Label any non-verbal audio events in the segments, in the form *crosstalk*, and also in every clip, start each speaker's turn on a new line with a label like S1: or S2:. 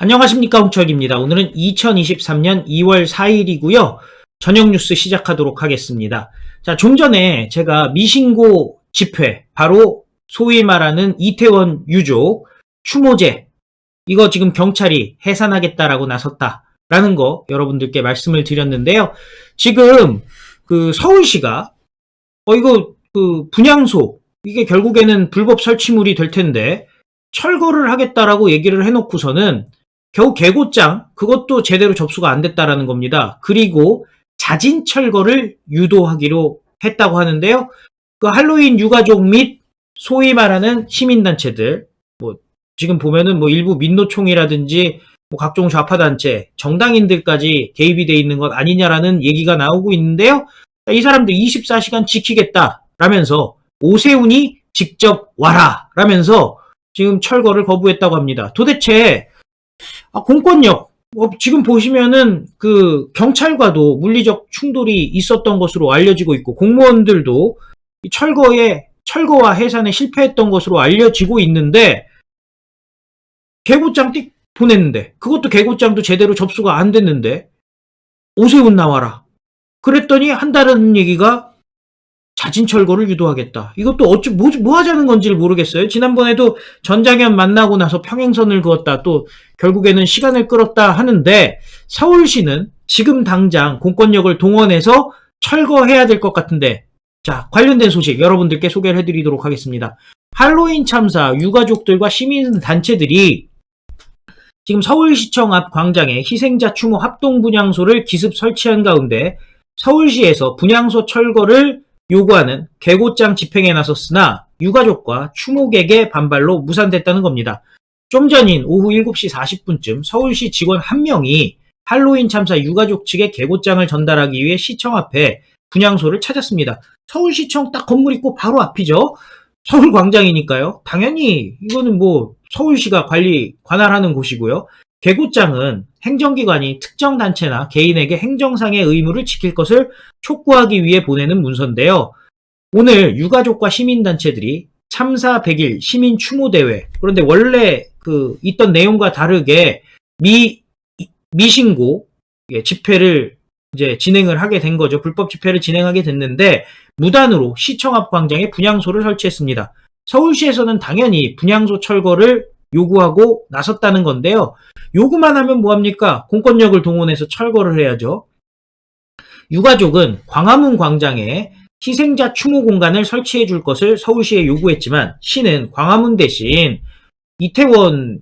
S1: 안녕하십니까 홍철기입니다. 오늘은 2023년 2월 4일이고요. 저녁 뉴스 시작하도록 하겠습니다. 자, 좀 전에 제가 미신고 집회, 바로 소위 말하는 이태원 유족 추모제 이거 지금 경찰이 해산하겠다라고 나섰다라는 거 여러분들께 말씀을 드렸는데요. 지금 그 서울시가 어 이거 그 분향소 이게 결국에는 불법 설치물이 될 텐데 철거를 하겠다라고 얘기를 해놓고서는 겨우 개고장 그것도 제대로 접수가 안 됐다라는 겁니다. 그리고 자진 철거를 유도하기로 했다고 하는데요. 그 할로윈 유가족 및 소위 말하는 시민단체들 뭐 지금 보면은 뭐 일부 민노총이라든지 뭐 각종 좌파단체 정당인들까지 개입이 돼 있는 것 아니냐라는 얘기가 나오고 있는데요. 이 사람들 24시간 지키겠다라면서 오세훈이 직접 와라 라면서 지금 철거를 거부했다고 합니다. 도대체 아, 공권력 어, 지금 보시면은 그 경찰과도 물리적 충돌이 있었던 것으로 알려지고 있고 공무원들도 이 철거에 철거와 해산에 실패했던 것으로 알려지고 있는데 개고장 띡 보냈는데 그것도 개고장도 제대로 접수가 안 됐는데 오세훈 나와라. 그랬더니 한다는 얘기가 자진 철거를 유도하겠다. 이것도 어찌 뭐, 뭐 하자는 건지를 모르겠어요. 지난번에도 전장현 만나고 나서 평행선을 그었다. 또 결국에는 시간을 끌었다 하는데 서울시는 지금 당장 공권력을 동원해서 철거해야 될 것 같은데 자 관련된 소식 여러분들께 소개를 해드리도록 하겠습니다. 할로윈 참사 유가족들과 시민 단체들이 지금 서울시청 앞 광장에 희생자 추모 합동 분향소를 기습 설치한 가운데 서울시에서 분향소 철거를 요구하는 개고장 집행에 나섰으나 유가족과 추모객의 반발로 무산됐다는 겁니다. 좀 전인 오후 7시 40분쯤 서울시 직원 한 명이 할로윈 참사 유가족 측에 개고장을 전달하기 위해 시청 앞에 분향소를 찾았습니다. 서울시청 딱 건물 있고 바로 앞이죠. 서울광장이니까요. 당연히 이거는 뭐 서울시가 관리 관할하는 곳이고요. 개고장은 행정기관이 특정 단체나 개인에게 행정상의 의무를 지킬 것을 촉구하기 위해 보내는 문서인데요. 오늘 유가족과 시민단체들이 참사 100일 시민 추모대회, 그런데 원래 그 있던 내용과 다르게 미, 미신고 예, 집회를 이제 진행을 하게 된 거죠. 불법 집회를 진행하게 됐는데 무단으로 시청 앞 광장에 분향소를 설치했습니다. 서울시에서는 당연히 분향소 철거를 요구하고 나섰다는 건데요. 요구만 하면 뭐합니까? 공권력을 동원해서 철거를 해야죠. 유가족은 광화문 광장에 희생자 추모 공간을 설치해 줄 것을 서울시에 요구했지만 시는 광화문 대신 이태원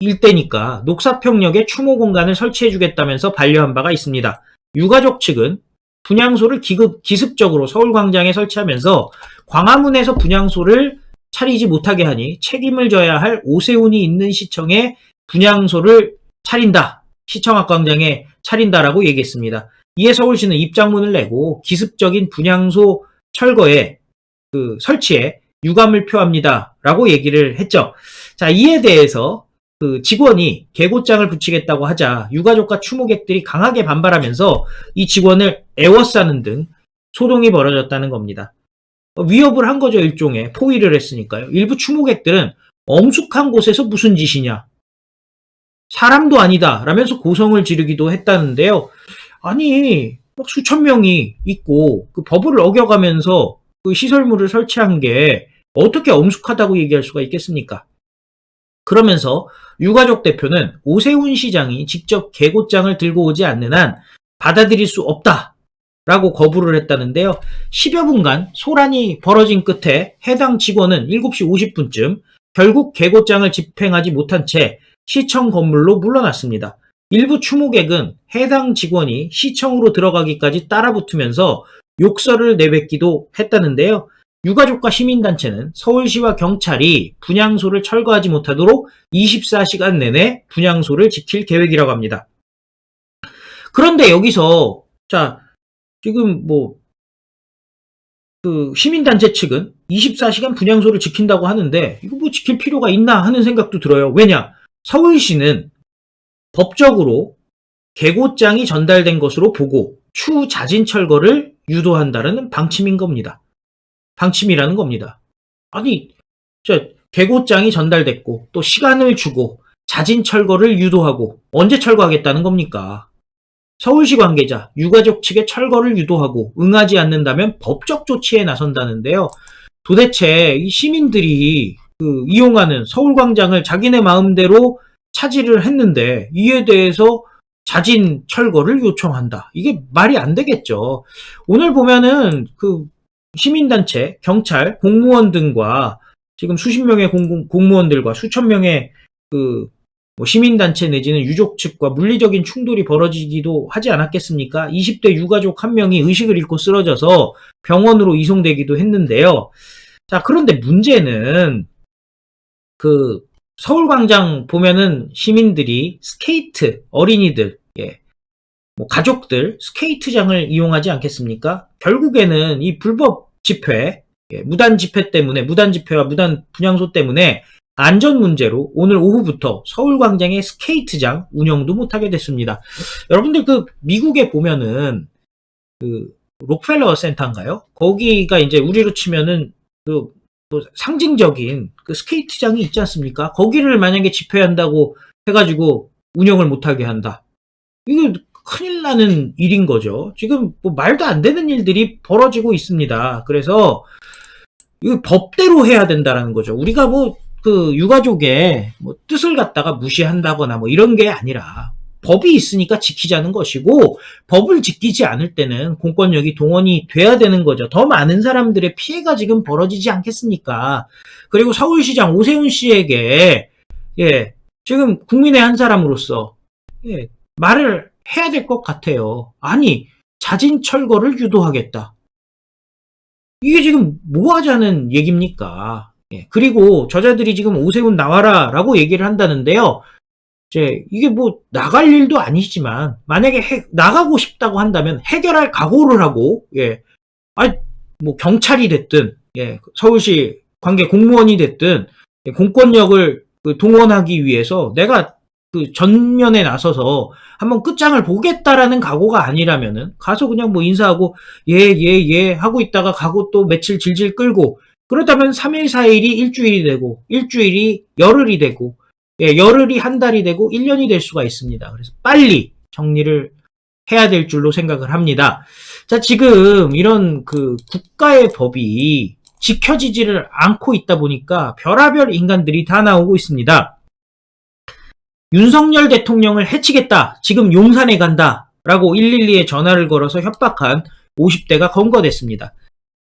S1: 일대니까 녹사평역에 추모 공간을 설치해 주겠다면서 반려한 바가 있습니다. 유가족 측은 분향소를 기급, 기습적으로 서울광장에 설치하면서 광화문에서 분향소를 차리지 못하게 하니 책임을 져야 할 오세훈이 있는 시청에 분향소를 차린다. 시청 앞 광장에 차린다라고 얘기했습니다. 이에 서울시는 입장문을 내고 기습적인 분향소 철거에 그 설치에 유감을 표합니다라고 얘기를 했죠. 자, 이에 대해서 그 직원이 개고장을 붙이겠다고 하자 유가족과 추모객들이 강하게 반발하면서 이 직원을 애워싸는 등 소동이 벌어졌다는 겁니다. 위협을 한 거죠, 일종의. 포위를 했으니까요. 일부 추모객들은 엄숙한 곳에서 무슨 짓이냐. 사람도 아니다. 라면서 고성을 지르기도 했다는데요. 아니, 막 수천 명이 있고, 그 법을 어겨가면서 그 시설물을 설치한 게 어떻게 엄숙하다고 얘기할 수가 있겠습니까? 그러면서 유가족 대표는 오세훈 시장이 직접 개고장을 들고 오지 않는 한 받아들일 수 없다. 라고 거부를 했다는데요. 10여 분간 소란이 벌어진 끝에 해당 직원은 7시 50분쯤 결국 개고장을 집행하지 못한 채 시청 건물로 물러났습니다. 일부 추모객은 해당 직원이 시청으로 들어가기까지 따라붙으면서 욕설을 내뱉기도 했다는데요. 유가족과 시민단체는 서울시와 경찰이 분향소를 철거하지 못하도록 24시간 내내 분향소를 지킬 계획이라고 합니다. 그런데 여기서 자 지금 뭐 그 시민단체 측은 24시간 분향소를 지킨다고 하는데 이거 뭐 지킬 필요가 있나 하는 생각도 들어요. 왜냐? 서울시는 법적으로 개고장이 전달된 것으로 보고 추 자진 철거를 유도한다는 방침인 겁니다. 방침이라는 겁니다. 아니, 저 개고장이 전달됐고 또 시간을 주고 자진 철거를 유도하고 언제 철거하겠다는 겁니까? 서울시 관계자, 유가족 측의 철거를 유도하고 응하지 않는다면 법적 조치에 나선다는데요. 도대체 이 시민들이 그 이용하는 서울광장을 자기네 마음대로 차지를 했는데 이에 대해서 자진 철거를 요청한다. 이게 말이 안 되겠죠. 오늘 보면은 그 시민단체, 경찰, 공무원 등과 지금 수십 명의 공, 공무원들과 수천 명의 그 뭐 시민단체 내지는 유족 측과 물리적인 충돌이 벌어지기도 하지 않았겠습니까? 20대 유가족 한 명이 의식을 잃고 쓰러져서 병원으로 이송되기도 했는데요. 자, 그런데 문제는 그 서울광장 보면은 시민들이 스케이트, 어린이들, 예, 뭐 가족들 스케이트장을 이용하지 않겠습니까? 결국에는 이 불법 집회, 예, 무단 집회 때문에 무단 집회와 무단 분향소 때문에 안전 문제로 오늘 오후부터 서울광장의 스케이트장 운영도 못하게 됐습니다. 여러분들 그 미국에 보면은 그 록펠러 센터인가요? 거기가 이제 우리로 치면은 그뭐 상징적인 그 스케이트장이 있지 않습니까? 거기를 만약에 집회한다고 해가지고 운영을 못하게 한다. 이거 큰일 나는 일인 거죠. 지금 뭐 말도 안 되는 일들이 벌어지고 있습니다. 그래서 이거 법대로 해야 된다라는 거죠. 우리가 뭐 그 유가족의 뭐 뜻을 갖다가 무시한다거나 뭐 이런 게 아니라 법이 있으니까 지키자는 것이고 법을 지키지 않을 때는 공권력이 동원이 돼야 되는 거죠. 더 많은 사람들의 피해가 지금 벌어지지 않겠습니까? 그리고 서울시장 오세훈 씨에게 예 지금 국민의 한 사람으로서 예, 말을 해야 될 것 같아요. 아니 자진 철거를 유도하겠다. 이게 지금 뭐 하자는 얘기입니까? 예, 그리고 저자들이 지금 오세훈 나와라라고 얘기를 한다는데요. 이제 이게 뭐 나갈 일도 아니지만 만약에 해- 나가고 싶다고 한다면 해결할 각오를 하고 예, 아뭐 경찰이 됐든 예, 서울시 관계 공무원이 됐든 예, 공권력을 그 동원하기 위해서 내가 그 전면에 나서서 한번 끝장을 보겠다라는 각오가 아니라면은 가서 그냥 뭐 인사하고 예 예 예 하고 있다가 가고 또 며칠 질질 끌고 그러다면 3일 4일이 일주일이 되고 일주일이 열흘이 되고 예, 열흘이 한 달이 되고 1년이 될 수가 있습니다. 그래서 빨리 정리를 해야 될 줄로 생각을 합니다. 자, 지금 이런 그 국가의 법이 지켜지지를 않고 있다 보니까 별하별 인간들이 다 나오고 있습니다. 윤석열 대통령을 해치겠다. 지금 용산에 간다. 라고 112에 전화를 걸어서 협박한 50대가 검거됐습니다.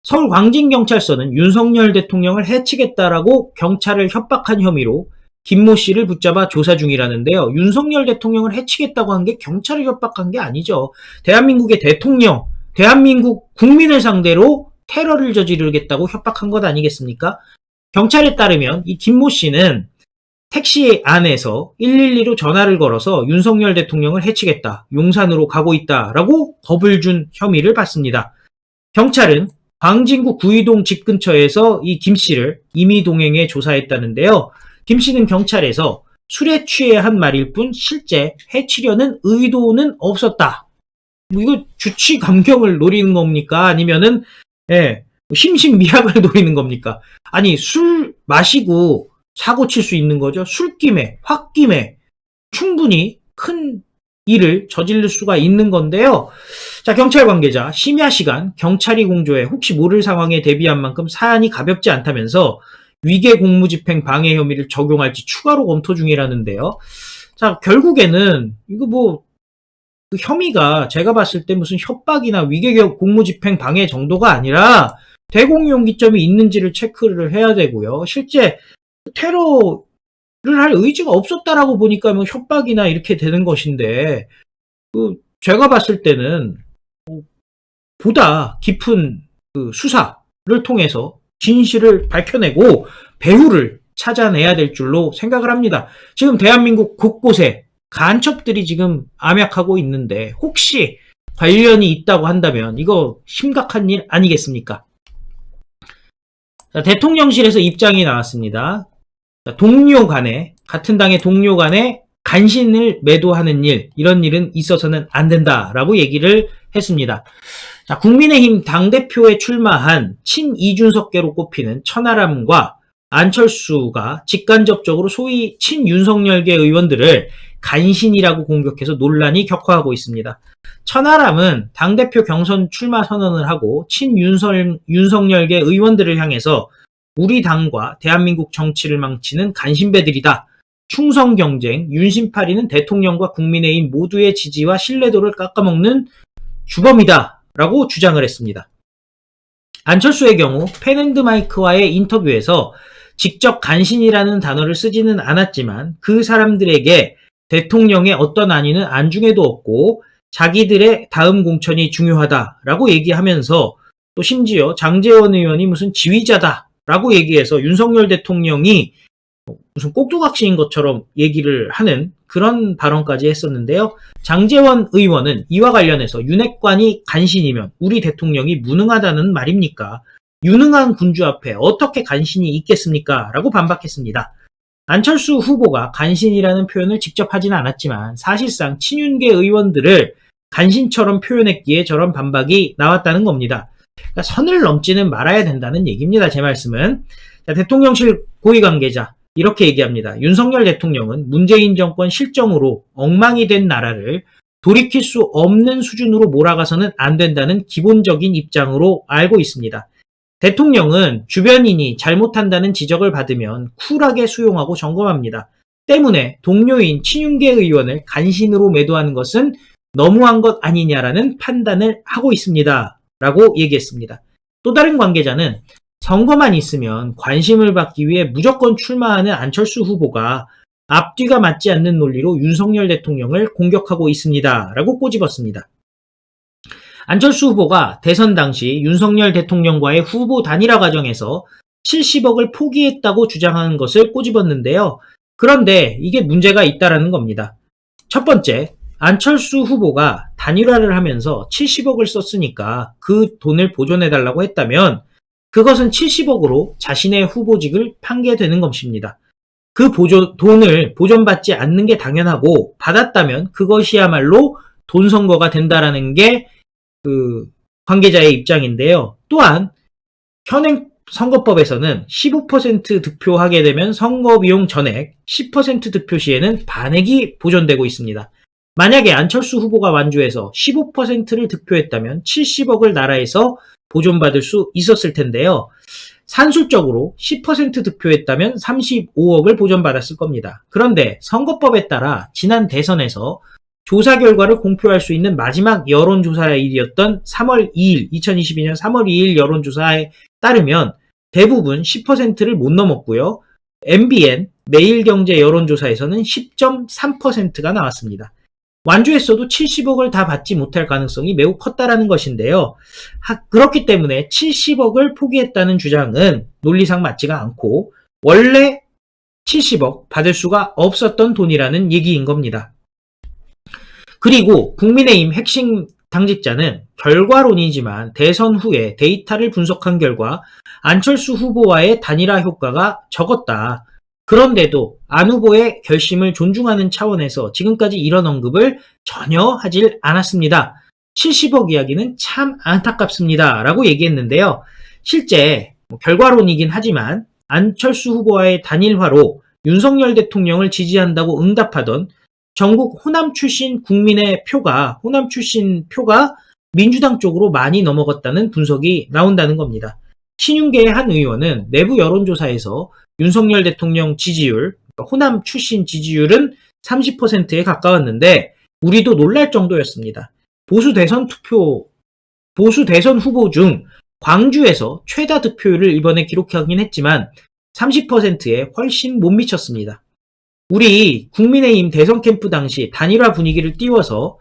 S1: 서울 광진경찰서는 윤석열 대통령을 해치겠다라고 경찰을 협박한 혐의로 김모 씨를 붙잡아 조사 중이라는데요. 윤석열 대통령을 해치겠다고 한 게 경찰을 협박한 게 아니죠. 대한민국의 대통령, 대한민국 국민을 상대로 테러를 저지르겠다고 협박한 것 아니겠습니까? 경찰에 따르면 이 김모 씨는 택시 안에서 112로 전화를 걸어서 윤석열 대통령을 해치겠다, 용산으로 가고 있다라고 겁을 준 혐의를 받습니다. 경찰은 광진구 구이동 집 근처에서 이 김 씨를 임의 동행해 조사했다는데요. 김 씨는 경찰에서 술에 취해 한 말일 뿐 실제 해치려는 의도는 없었다. 뭐 이거 주치 감경을 노리는 겁니까? 아니면은 예, 심신미약을 *laughs* 노리는 겁니까? 아니 술 마시고 사고 칠 수 있는 거죠. 술김에 홧김에 충분히 큰 일을 저지를 수가 있는 건데요. 자, 경찰 관계자, 심야 시간 경찰이 공조해 혹시 모를 상황에 대비한 만큼 사안이 가볍지 않다면서 위계 공무집행 방해 혐의를 적용할지 추가로 검토 중이라는데요. 자, 결국에는 이거 뭐, 그 혐의가 제가 봤을 때 무슨 협박이나 위계 공무집행 방해 정도가 아니라 대공용기점이 있는지를 체크를 해야 되고요. 실제 테러를 할 의지가 없었다라고 보니까 뭐 협박이나 이렇게 되는 것인데, 그 제가 봤을 때는 뭐 보다 깊은 그 수사를 통해서 진실을 밝혀내고 배후를 찾아내야 될 줄로 생각을 합니다. 지금 대한민국 곳곳에 간첩들이 지금 암약하고 있는데 혹시 관련이 있다고 한다면 이거 심각한 일 아니겠습니까? 자, 대통령실에서 입장이 나왔습니다. 자, 동료 간에 같은 당의 동료 간에 간신을 매도하는 일 이런 일은 있어서는 안 된다라고 얘기를 했습니다. 자, 국민의힘 당대표에 출마한 친 이준석계로 꼽히는 천하람과 안철수가 직간접적으로 소위 친윤석열계 의원들을 간신이라고 공격해서 논란이 격화하고 있습니다. 천하람은 당대표 경선 출마 선언을 하고 친윤석, 윤석열계 의원들을 향해서 우리 당과 대한민국 정치를 망치는 간신배들이다. 충성 경쟁, 윤심파리는 대통령과 국민의힘 모두의 지지와 신뢰도를 깎아먹는 주범이다. 라고 주장을 했습니다. 안철수의 경우 펜앤드마이크와의 인터뷰에서 직접 간신이라는 단어를 쓰지는 않았지만 그 사람들에게 대통령의 어떤 안위는 안중에도 없고 자기들의 다음 공천이 중요하다라고 얘기하면서 또 심지어 장재원 의원이 무슨 지휘자다 라고 얘기해서 윤석열 대통령이 무슨 꼭두각시인 것처럼 얘기를 하는 그런 발언까지 했었는데요. 장재원 의원은 이와 관련해서 윤핵관이 간신이면 우리 대통령이 무능하다는 말입니까? 유능한 군주 앞에 어떻게 간신이 있겠습니까? 라고 반박했습니다. 안철수 후보가 간신이라는 표현을 직접 하지는 않았지만 사실상 친윤계 의원들을 간신처럼 표현했기에 저런 반박이 나왔다는 겁니다. 그러니까 선을 넘지는 말아야 된다는 얘기입니다. 제 말씀은. 자, 대통령실 고위 관계자 이렇게 얘기합니다. 윤석열 대통령은 문재인 정권 실정으로 엉망이 된 나라를 돌이킬 수 없는 수준으로 몰아가서는 안 된다는 기본적인 입장으로 알고 있습니다. 대통령은 주변인이 잘못한다는 지적을 받으면 쿨하게 수용하고 점검합니다. 때문에 동료인 친윤계 의원을 간신으로 매도하는 것은 너무한 것 아니냐라는 판단을 하고 있습니다. 라고 얘기했습니다. 또 다른 관계자는 선거만 있으면 관심을 받기 위해 무조건 출마하는 안철수 후보가 앞뒤가 맞지 않는 논리로 윤석열 대통령을 공격하고 있습니다. 라고 꼬집었습니다. 안철수 후보가 대선 당시 윤석열 대통령과의 후보 단일화 과정에서 70억을 포기했다고 주장하는 것을 꼬집었는데요. 그런데 이게 문제가 있다라는 겁니다. 첫 번째, 안철수 후보가 단일화를 하면서 70억을 썼으니까 그 돈을 보존해달라고 했다면 그것은 70억으로 자신의 후보직을 판게되는 것입니다. 그 보존, 돈을 보존받지 않는 게 당연하고 받았다면 그것이야말로 돈 선거가 된다라는 게 그 관계자의 입장인데요. 또한 현행 선거법에서는 15% 득표하게 되면 선거 비용 전액, 10% 득표 시에는 반액이 보존되고 있습니다. 만약에 안철수 후보가 완주해서 15%를 득표했다면 70억을 나라에서 보존받을 수 있었을 텐데요. 산술적으로 10% 득표했다면 35억을 보존받았을 겁니다. 그런데 선거법에 따라 지난 대선에서 조사 결과를 공표할 수 있는 마지막 여론조사일이었던 3월 2일, 2022년 3월 2일 여론조사에 따르면 대부분 10%를 못 넘었고요. MBN 매일경제 여론조사에서는 10.3%가 나왔습니다. 완주했어도 70억을 다 받지 못할 가능성이 매우 컸다라는 것인데요. 그렇기 때문에 70억을 포기했다는 주장은 논리상 맞지가 않고 원래 70억 받을 수가 없었던 돈이라는 얘기인 겁니다. 그리고 국민의힘 핵심 당직자는 결과론이지만 대선 후에 데이터를 분석한 결과 안철수 후보와의 단일화 효과가 적었다. 그런데도 안 후보의 결심을 존중하는 차원에서 지금까지 이런 언급을 전혀 하질 않았습니다. 70억 이야기는 참 안타깝습니다. 라고 얘기했는데요. 실제 뭐 결과론이긴 하지만 안철수 후보와의 단일화로 윤석열 대통령을 지지한다고 응답하던 전국 호남 출신 국민의 표가 호남 출신 표가 민주당 쪽으로 많이 넘어갔다는 분석이 나온다는 겁니다. 신윤계의 한 의원은 내부 여론조사에서 윤석열 대통령 지지율, 그러니까 호남 출신 지지율은 30%에 가까웠는데 우리도 놀랄 정도였습니다. 보수 대선 투표, 보수 대선 후보 중 광주에서 최다 득표율을 이번에 기록하긴 했지만 30%에 훨씬 못 미쳤습니다. 우리 국민의힘 대선 캠프 당시 단일화 분위기를 띄워서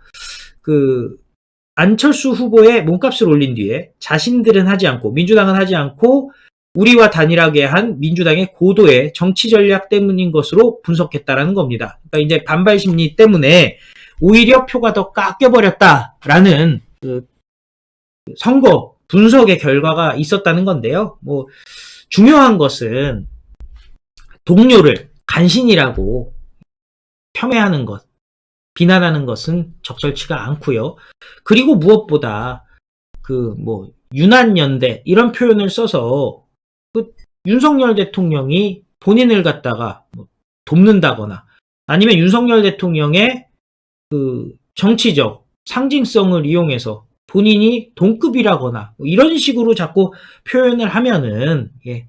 S1: 그 안철수 후보의 몸값을 올린 뒤에 자신들은 하지 않고 민주당은 하지 않고 우리와 단일하게 한 민주당의 고도의 정치 전략 때문인 것으로 분석했다라는 겁니다. 그러니까 이제 반발 심리 때문에 오히려 표가 더 깎여버렸다라는 그 선거 분석의 결과가 있었다는 건데요. 뭐 중요한 것은 동료를 간신이라고 폄훼하는 것, 비난하는 것은 적절치가 않고요. 그리고 무엇보다 그 뭐 유난 연대 이런 표현을 써서 그 윤석열 대통령이 본인을 갖다가 뭐 돕는다거나 아니면 윤석열 대통령의 그 정치적 상징성을 이용해서 본인이 동급이라거나 뭐 이런 식으로 자꾸 표현을 하면은 예,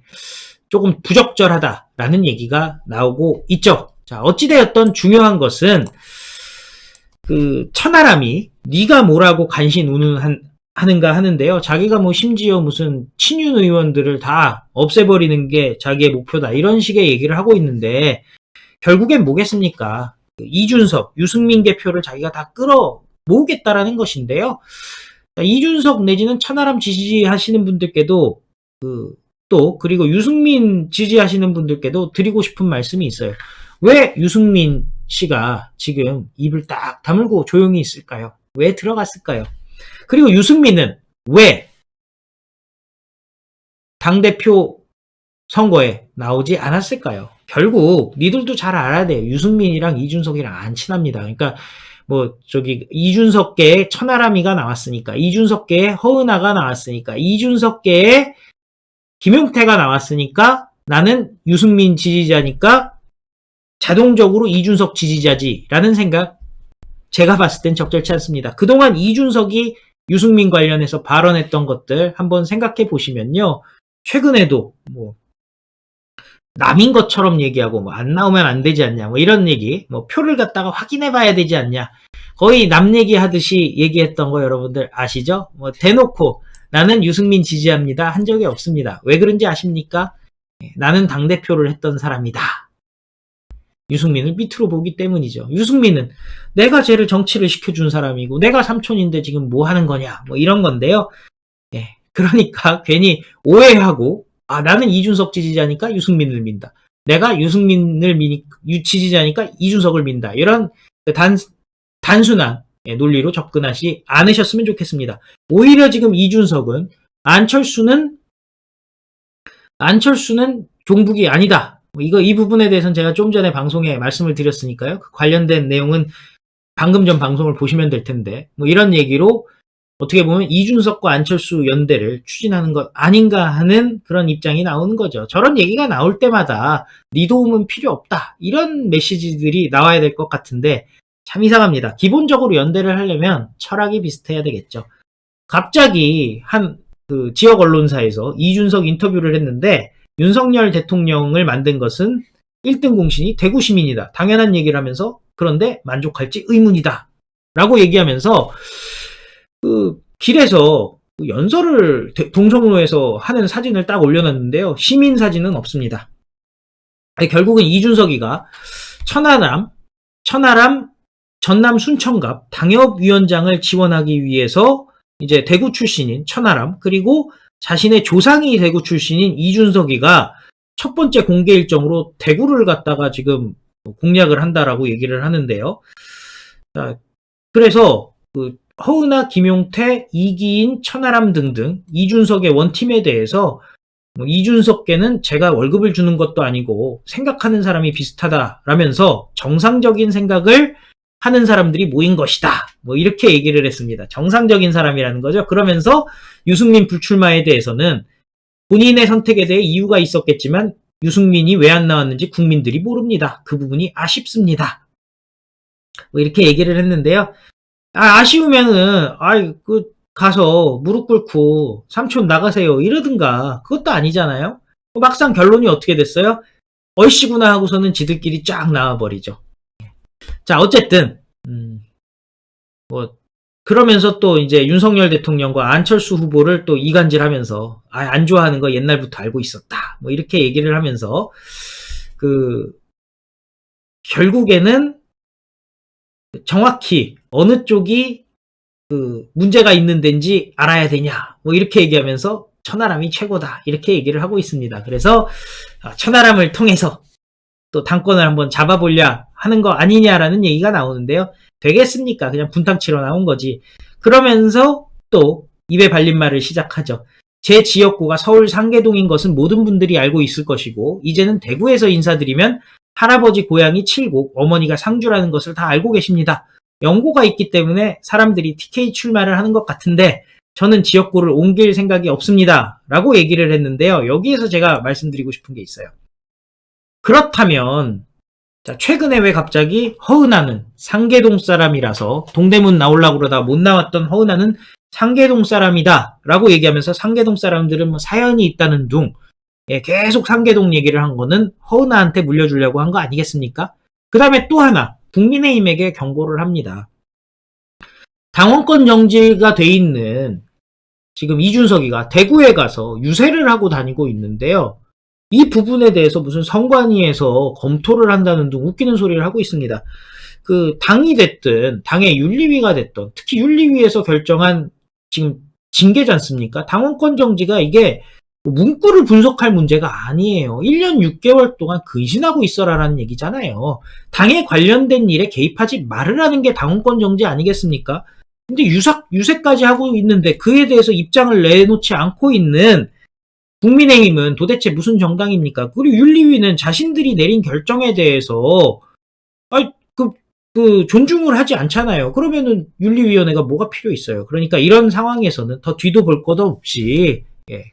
S1: 조금 부적절하다라는 얘기가 나오고 있죠. 자, 어찌되었던 중요한 것은 그 천하람이 네가 뭐라고 간신 운운한 하는가 하는데요. 자기가 뭐 심지어 무슨 친윤 의원들을 다 없애버리는 게 자기의 목표다 이런 식의 얘기를 하고 있는데 결국엔 뭐겠습니까? 그 이준석, 유승민 개표를 자기가 다 끌어 모으겠다라는 것인데요. 이준석 내지는 천하람 지지하시는 분들께도 그 또 그리고 유승민 지지하시는 분들께도 드리고 싶은 말씀이 있어요. 왜 유승민 씨가 지금 입을 딱 다물고 조용히 있을까요? 왜 들어갔을까요? 그리고 유승민은 왜 당대표 선거에 나오지 않았을까요? 결국 니들도 잘 알아야 돼요. 유승민이랑 이준석이랑 안 친합니다. 그러니까 뭐 저기 이준석계의 천하람이가 나왔으니까 이준석계의 허은아가 나왔으니까 이준석계의 김용태가 나왔으니까 나는 유승민 지지자니까 자동적으로 이준석 지지자지라는 생각 제가 봤을 땐 적절치 않습니다. 그동안 이준석이 유승민 관련해서 발언했던 것들 한번 생각해 보시면요. 최근에도 뭐 남인 것처럼 얘기하고 뭐 안 나오면 안 되지 않냐 뭐 이런 얘기 뭐 표를 갖다가 확인해 봐야 되지 않냐 거의 남 얘기하듯이 얘기했던 거 여러분들 아시죠? 뭐 대놓고 나는 유승민 지지합니다 한 적이 없습니다. 왜 그런지 아십니까? 예, 나는 당대표를 했던 사람이다. 유승민을 밑으로 보기 때문이죠. 유승민은 내가 쟤를 정치를 시켜준 사람이고 내가 삼촌인데 지금 뭐 하는 거냐 뭐 이런 건데요. 예, 그러니까 *laughs* 괜히 오해하고 아 나는 이준석 지지자니까 유승민을 민다. 내가 유승민을 미니 유 지지자니까 이준석을 민다. 이런 단 단순한 예, 논리로 접근하지 않으셨으면 좋겠습니다. 오히려 지금 이준석은 안철수는 안철수는 종북이 아니다. 뭐 이거 이 부분에 대해서는 제가 좀 전에 방송에 말씀을 드렸으니까요. 그 관련된 내용은 방금 전 방송을 보시면 될 텐데 뭐 이런 얘기로 어떻게 보면 이준석과 안철수 연대를 추진하는 것 아닌가 하는 그런 입장이 나오는 거죠. 저런 얘기가 나올 때마다 네 도움은 필요 없다. 이런 메시지들이 나와야 될 것 같은데 참 이상합니다. 기본적으로 연대를 하려면 철학이 비슷해야 되겠죠. 갑자기 한 그 지역 언론사에서 이준석 인터뷰를 했는데 윤석열 대통령을 만든 것은 1등 공신이 대구 시민이다. 당연한 얘기를 하면서 그런데 만족할지 의문이다. 라고 얘기하면서 그 길에서 그 연설을 동성로에서 하는 사진을 딱 올려놨는데요. 시민 사진은 없습니다. 결국은 이준석이가 천하람, 천하람 전남 순천갑 당협위원장을 지원하기 위해서 이제 대구 출신인 천하람 그리고 자신의 조상이 대구 출신인 이준석이가 첫 번째 공개 일정으로 대구를 갔다가 지금 공략을 한다라고 얘기를 하는데요. 자, 그래서 그 허은아, 김용태, 이기인, 천하람 등등 이준석의 원팀에 대해서 뭐 이준석께는 제가 월급을 주는 것도 아니고 생각하는 사람이 비슷하다라면서 정상적인 생각을 하는 사람들이 모인 것이다. 뭐 이렇게 얘기를 했습니다. 정상적인 사람이라는 거죠. 그러면서 유승민 불출마에 대해서는 본인의 선택에 대해 이유가 있었겠지만 유승민이 왜 안 나왔는지 국민들이 모릅니다. 그 부분이 아쉽습니다. 뭐 이렇게 얘기를 했는데요. 아, 아쉬우면은 아이 그 가서 무릎 꿇고 삼촌 나가세요 이러든가 그것도 아니잖아요. 막상 결론이 어떻게 됐어요? 얼씨구나 하고서는 지들끼리 쫙 나와버리죠. 자, 어쨌든, 음, 뭐, 그러면서 또 이제 윤석열 대통령과 안철수 후보를 또 이간질 하면서, 아, 안 좋아하는 거 옛날부터 알고 있었다. 뭐, 이렇게 얘기를 하면서, 그, 결국에는 정확히 어느 쪽이 그 문제가 있는 데인지 알아야 되냐. 뭐, 이렇게 얘기하면서 천하람이 최고다. 이렇게 얘기를 하고 있습니다. 그래서 아, 천하람을 통해서 또 당권을 한번 잡아보려 하는 거 아니냐라는 얘기가 나오는데요. 되겠습니까? 그냥 분탕 치러 나온 거지. 그러면서 또 입에 발린 말을 시작하죠. 제 지역구가 서울 상계동인 것은 모든 분들이 알고 있을 것이고 이제는 대구에서 인사드리면 할아버지 고향이 칠곡, 어머니가 상주라는 것을 다 알고 계십니다. 연고가 있기 때문에 사람들이 TK 출마를 하는 것 같은데 저는 지역구를 옮길 생각이 없습니다. 라고 얘기를 했는데요. 여기에서 제가 말씀드리고 싶은 게 있어요. 그렇다면, 자, 최근에 왜 갑자기 허은하는 상계동 사람이라서 동대문 나오려고 그러다 못 나왔던 허은하는 상계동 사람이다. 라고 얘기하면서 상계동 사람들은 뭐 사연이 있다는 둥, 예, 계속 상계동 얘기를 한 거는 허은하한테 물려주려고 한 거 아니겠습니까? 그 다음에 또 하나, 국민의힘에게 경고를 합니다. 당원권 정지가 돼 있는 지금 이준석이가 대구에 가서 유세를 하고 다니고 있는데요. 이 부분에 대해서 무슨 선관위에서 검토를 한다는 등 웃기는 소리를 하고 있습니다. 그 당이 됐든 당의 윤리위가 됐든 특히 윤리위에서 결정한 지금 징계지 않습니까? 당원권 정지가 이게 문구를 분석할 문제가 아니에요. 1년 6개월 동안 근신하고 있어라라는 얘기잖아요. 당에 관련된 일에 개입하지 말으라는 게 당원권 정지 아니겠습니까? 근데 유삭, 유세까지 하고 있는데 그에 대해서 입장을 내놓지 않고 있는 국민의힘은 도대체 무슨 정당입니까? 그리고 윤리위는 자신들이 내린 결정에 대해서 아니, 그, 그 존중을 하지 않잖아요. 그러면은 윤리위원회가 뭐가 필요 있어요. 그러니까 이런 상황에서는 더 뒤도 볼 것도 없이 예.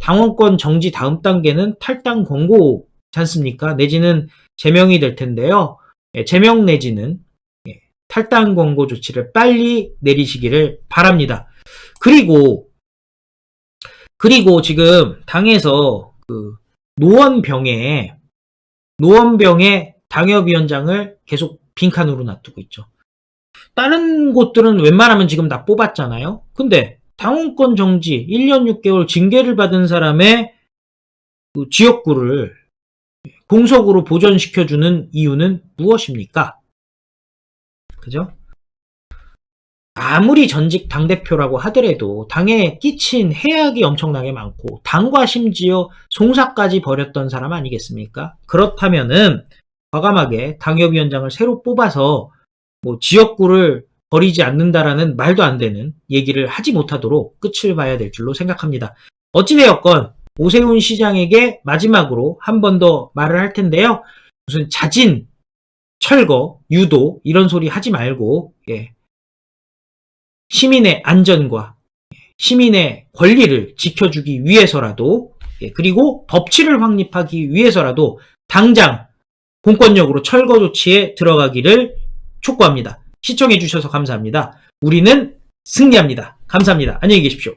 S1: 당원권 정지 다음 단계는 탈당 권고지 않습니까? 내지는 제명이 될 텐데요. 예, 제명 내지는 예, 탈당 권고 조치를 빨리 내리시기를 바랍니다. 그리고 그리고 지금 당에서 그 노원병에 노원병의 당협위원장을 계속 빈칸으로 놔두고 있죠. 다른 곳들은 웬만하면 지금 다 뽑았잖아요. 근데 당원권 정지 1년 6개월 징계를 받은 사람의 그 지역구를 공석으로 보존시켜주는 이유는 무엇입니까? 그죠? 아무리 전직 당대표라고 하더라도 당에 끼친 해악이 엄청나게 많고 당과 심지어 송사까지 벌였던 사람 아니겠습니까? 그렇다면은 과감하게 당협위원장을 새로 뽑아서 뭐 지역구를 버리지 않는다라는 말도 안 되는 얘기를 하지 못하도록 끝을 봐야 될 줄로 생각합니다. 어찌되었건 오세훈 시장에게 마지막으로 한 번 더 말을 할 텐데요. 무슨 자진, 철거, 유도 이런 소리 하지 말고 예. 시민의 안전과 시민의 권리를 지켜주기 위해서라도 예, 그리고 법치를 확립하기 위해서라도 당장 공권력으로 철거 조치에 들어가기를 촉구합니다. 시청해주셔서 감사합니다. 우리는 승리합니다. 감사합니다. 안녕히 계십시오.